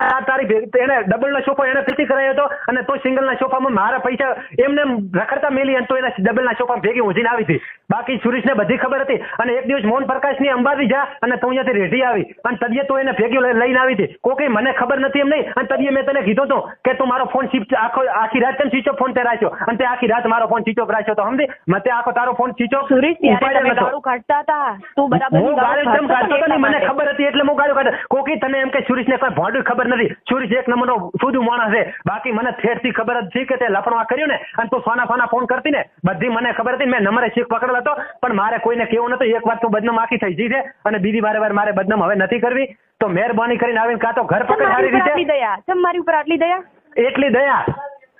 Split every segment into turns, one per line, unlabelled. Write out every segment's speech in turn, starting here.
આ તારી એને ડબલ નો સોફો એને ફીટી કરાયો હતો અને તો સિંગલ ના સોફામાં મારા પૈસા એમને રખડતા મેલી અને તો એના ડબલ ના સોફામાં ભેગી ઊંઝીને આવી હતી. બાકી સુરેશ ને બધી ખબર હતી. અને એક દિવસ મોહન પ્રકાશની અંબાજી જા અને તું અહીંયાથી રેઢી આવી. અને તદીએ તો એને ભેગી લઈને આવી હતી. કોઈ મને ખબર નથી એમ નહીં. અને તદીએ મેં તને કીધો તો કે તું મારો ફોન સ્વિચ આખો આખી રાત કેમ સ્વિચ ઓફ ફોન તે રાખ્યો અને તે આખી રાત મારો ફોન સ્વિચ ઓફ રાખ્યો તો સમજી? મતે આખો તારો ફોન સ્વિચ ઓફ
સુરેશ ત્યારે ગાળું કાઢતા હતા. તું બરાબર
હું ગાળું કાઢતો હતો મને ખબર હતી એટલે હું ગાળું કાઢ કોકી તને એમ કે સુરેશ ને કોઈ ભોંડું ખબર નથી. સુરેશ એક નંબરનો સુધું માણસ છે. બાકી મને ઠેરથી ખબર જ છે કે તે લફણવા કર્યું ને. અને તું સોના સોના ફોન કરતી ને બધી મને ખબર હતી મેં નંબરે શીખ પકડેલો હતો. પણ મારે કોઈને કેવું નતું એક વાર તું બદનામ આખી થઈ ગઈ છે. અને બીજી વારે વાર મારે બદનામ હવે નથી કરવી. તો મહેરબાની કરીને આવીને કાં તો ઘર પકડ સારી રીતે
દયા? મારી ઉપર આટલી દયા?
એટલી દયા.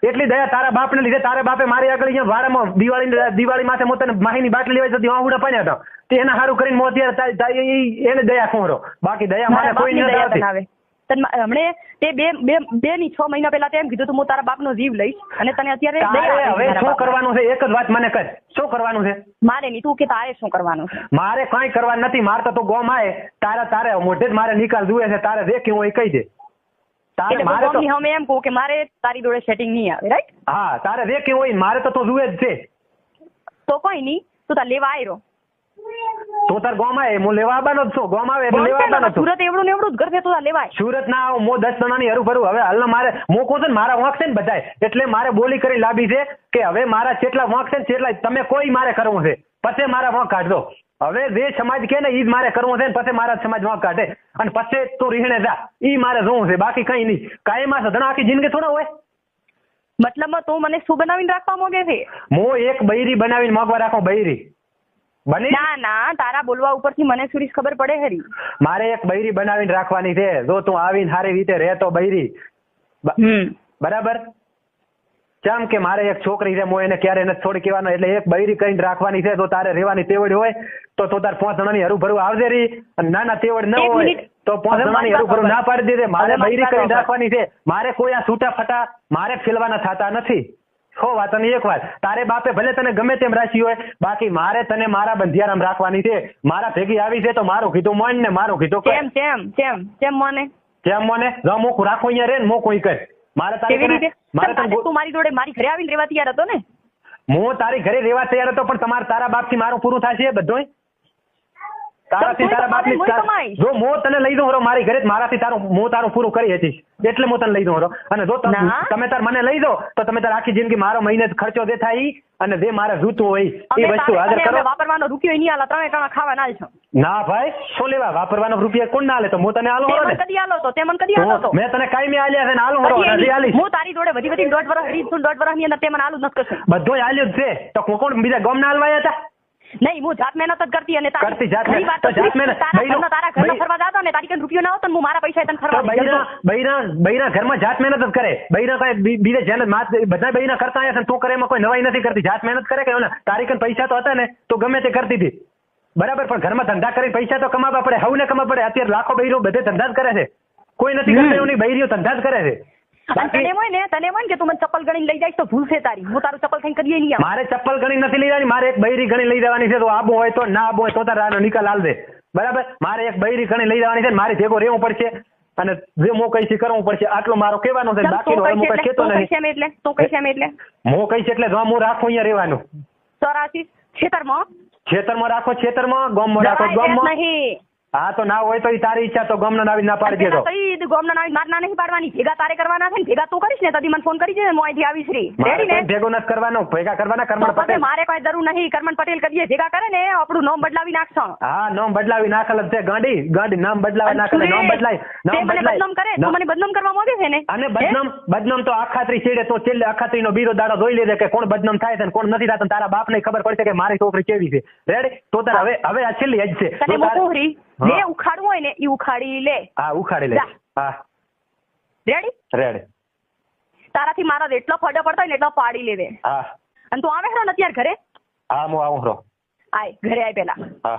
એટલી દયા તારા બાપને લીધે. તારા બાપે મારી આગળ અહીંયા વારામાં દિવાળી દિવાળી માથે મોતને માહી માહીની બાટલી લેવા જતી વાહુડા પાડ્યા હતા. તે એના સારું કરીને ઈ- એને દયા ખોરો બાકી દયા મારે કોઈ નથી
હમણે તે બે બે બે ની છ મહિના પહેલા તેમ કીધું તું હું તારા બાપનો જીવ લઈશ. અને તને અત્યારે આવી
હવે શું કરવાનું છે? એક જ વાત મને કર શું કરવાનું છે?
મારે નહીં તું કે તારે શું કરવાનું છે?
મારે કઈ કરવાનું નથી. મારે તો તું ગોમ આય. તારે તારે મોઢે જ મારે નિકાલ જુએ છે. તારે જે કેવું હોય કહી દે. તારે મારે તો
ભગવાનની એમ કહું કે મારે તારી જોડે સેટિંગ નહીં આવે રાઈટ
હા તારે જે કેવું હોય મારે તો તું જુએ જ છે.
તો કોઈ નહીં. તું તાર લેવા આવ્યો
તું તાર ગોમ આવે હું લેવા આવવાનો જ છું. ગોમ આવે એટલે લેવા આવવાનો છું.
સુરત એવડું ને એવડું જ ઘર તો તું તાર લેવા આય.
સુરત ના આવું હું દસ જણાની હરું ફરું. હવે હાલના મારે કહું છું ને મારા વાંક છે ને બધાય. એટલે મારે બોલી કરી લાવી છે કે હવે મારા જેટલા વાંક છે ને તેટલા તમે કોઈ મારે કરવું છે. પછી મારા વાંક કાઢજો. હવે જે સમાજ કે ને ઈ જ મારે કરવું છે ને પછી મારા સમાજ વાંક કાઢે. અને પછી તું રીહણે જા. ઈ મારે જોવું છે. બાકી કઈ નહીં. કાયમાં સધણા આખી જિંદગી થોડા હોય.
મતલબમાં તું મને શું બનાવીને રાખવા માંગે છે?
હું એક બૈરી બનાવીને માગવા રાખો બૈરી. બની?
ના ના તારા બોલવા ઉપરથી મને સુરીશ ખબર પડે હરી
મારે એક બૈરી બનાવીને રાખવાની છે. જો તું આવીને સારી રીતે રહેતો બૈરી. બરાબર? કેમ કે મારે એક છોકરી છે હું એને ક્યારે એને છોડી કહેવાનો. એટલે એક બૈરી કરીને રાખવાની છે તો તારે રહેવાની તેવડ હોય તો તો તાર પાંચ જણાની હરું ભરું આવજે રી. અને ના ના તેવડ ન હોય તો પાંચ જણાની
મારી
હરું ભરું ના પાડી દેજે મારે બૈરી કરીને રાખવાની છે. મારે કોઈ આ છૂટા ફટા મારે ફેલવાના થતા નથી. હો વાત અને એક વાત. તારે બાપે ભલે તને ગમે તેમ રાખી હોય બાકી મારે તને મારા બંધિયારામ રાખવાની છે. મારા ભેગી આવી છે તો મારું કીધું મોન ને મારું કીધું
કેમ કેમ કેમ કેમ મને?
કેમ મને? જો મોકું રાખો અહીંયા રે ને મોકું ઈ કર મારે તારે મારે
તું મારી જોડે મારી ઘરે આવીને રહેવા તૈયાર હતો ને?
હું તારી ઘરે રહેવા તૈયાર હતો પણ તમારે તારા બાપથી મારું પૂરું થશે બધુંય? તારાથી તારા બાપની. જો તને લઈ દઉં મારી ઘરે મારાથી તારું હું તારું પૂરું કરી હતી એટલે મો તને લઈ દઉં અને જો તમે તાર મને લઈ દો તો તમે તાર આખી જિંદગી મારો મહિને જ ખર્ચો જે થાય અને જે મારે જોતું હોય એ વસ્તુ હાજર કરો.
વાપરવાનો રૂપિયો નહીં આલા ત્રણે ત્રણ ખાવા ના છો
ના ભાઈ શું લેવા? વાપરવાનો રૂપિયા કોણ ના લે તો હું તને આલો હરો
કદી આલો તો તે મને કદી આલો તો
મેં તને કાંઈ આલ્યા છે ને આલું હરો
હું તારી જોડે વધી વધી દોઢ વર્ષ રીત દોઢ વર્ષની અંદર તે મને આલું નથી
બધું આલ્યું જ છે. તો કોણ કોણ બીજા ગમ ના આલવાયા હતા?
નહીં હું જાત મહેનત જ કરતી અને તારી
જાત મહેનત.
વાત
જાત મહેનત.
તારા
બૈરું-
તારા ઘરના ફરવા જાતો ને તારી કન રૂપિયો ના આવતો હું મારા પૈસા તને ફરવા
બૈરા બૈરા બૈરા ઘરમાં જાત મહેનત જ કરે. બૈરા કઈ બીજે જેને માત બધા બૈરા કરતા આયા છે તું કરે એમાં કોઈ નવાઈ નથી કરતી. જાત મહેનત કરે કે તારી કન પૈસા તો હતા ને તો ગમે તે કરતી હતી. બરાબર પણ ઘરમાં ધંધા કરી પૈસા તો કમાવા પડે હવને કમાવા પડે. અત્યારે લાખો બૈરો બધે ધંધા જ કરે છે. કોઈ નથી. કરતા એવું નહીં બૈરીઓ ધંધા જ કરે છે.
અને તને
બાકી
એમ હોય ને તને હોય ને કે તું મને ચપ્પલ ગણીને લઈ જાય તો ભૂલ છે તારી. હું તારું ચપ્પલ ખાઈને કદીએ નહીં
મારે ચપ્પલ ગણી નથી લઈ જવાની મારે એક બૈરી ગણી લઈ જવાની છે. તો આબુ હોય તો ના આબુ હોય તો તારે નિકાલ હાલ દે. બરાબર? મારે એક બૈરી ગણી લઈ જવાની છે મારે ભેગો રહેવું પડશે અને જે કરવું પડશે. આટલો મારો કહેવાનું છે બાકીનું હું કઈ
એટલે? તું
નહીં
એટલે? તું કહીશ એમ એટલે?
જો હું રાખું અહીંયા રહેવાનું.
છેતરમાં?
ખેતરમાં રાખો ખેતરમાં ગામમાં રાખો ગામમાં.
નહીં.
હા તો ના હોય તો ઈ તારી ઈચ્છા તો ગમનો નાવી ના પાડી દેતો.
ઈ ગોમના નામ માર ના નહીં પાડવાની. ભેગા તારે કરવાના છે ને ભેગા તું કરીશ ને તદી મને ફોન કરી દેજે હું અહીંથી આવીશ રી. રેડી ને?
ભેગો નથી કરવાનો. ભેગા કરવાના કરમણ પટેલ.
મારે કોઈ જરૂર નહીં. કરમણ પટેલ કરીએ ભેગા કરે ને આપણું નામ બદલાવી નાખશો.
હા નામ બદલાવી નાખલ છે ગાંડી. ગાંડી નામ બદલાવી નાખલ નામ બદલાય નામ
બદલાય. બદનામ કરે? તો મને બદનામ કરવા માંગે છે ને?
અને? બદનામ બદનામ તો આખાત્રી છેડે તો છેલ્લે અખાત્રીનો બીરો દાડો જોઈ લેજે કે કોણ બદનામ થાય છે ને કોણ નથી થતા તારા બાપ ને ખબર પડશે કે મારી છોકરી કેવી છે. રેડી તો તાર હવે હવે આ છેલ્લી જ છે.
જે ઉખાડવું હોય ને એ ઉખાડી લે.
હા ઉખાડી લે. હા.
રેડી
રેડી
તારાથી મારા જેટલો ફડો પડતો હોય ને એટલો પાડી લેવે.
હા.
અને તું આવે ખરો ને અત્યારે ઘરે?
હા હું આવું રો
આય ઘરે આય પેલા
હા.